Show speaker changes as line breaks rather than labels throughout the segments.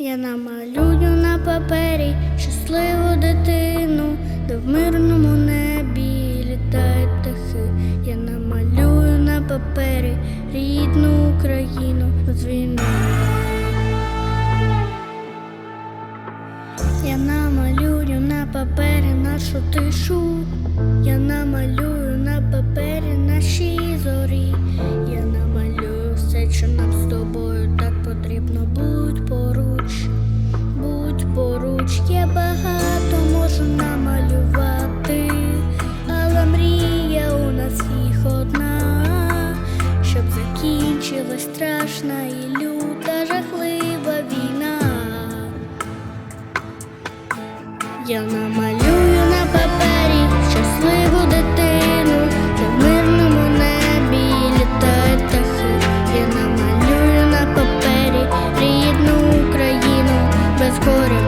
Я намалюю на папері щасливу дитину, де в мирному небі літають птахи. Я намалюю на папері рідну Україну з війни. Я намалюю на папері нашу тишу. Я намалюю закінчилась страшна і люта жахлива війна. Я намалюю на папері щасливу дитину, де в мирному небі літають птахи. Я намалюю на папері рідну Україну, без горя,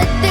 смерті, без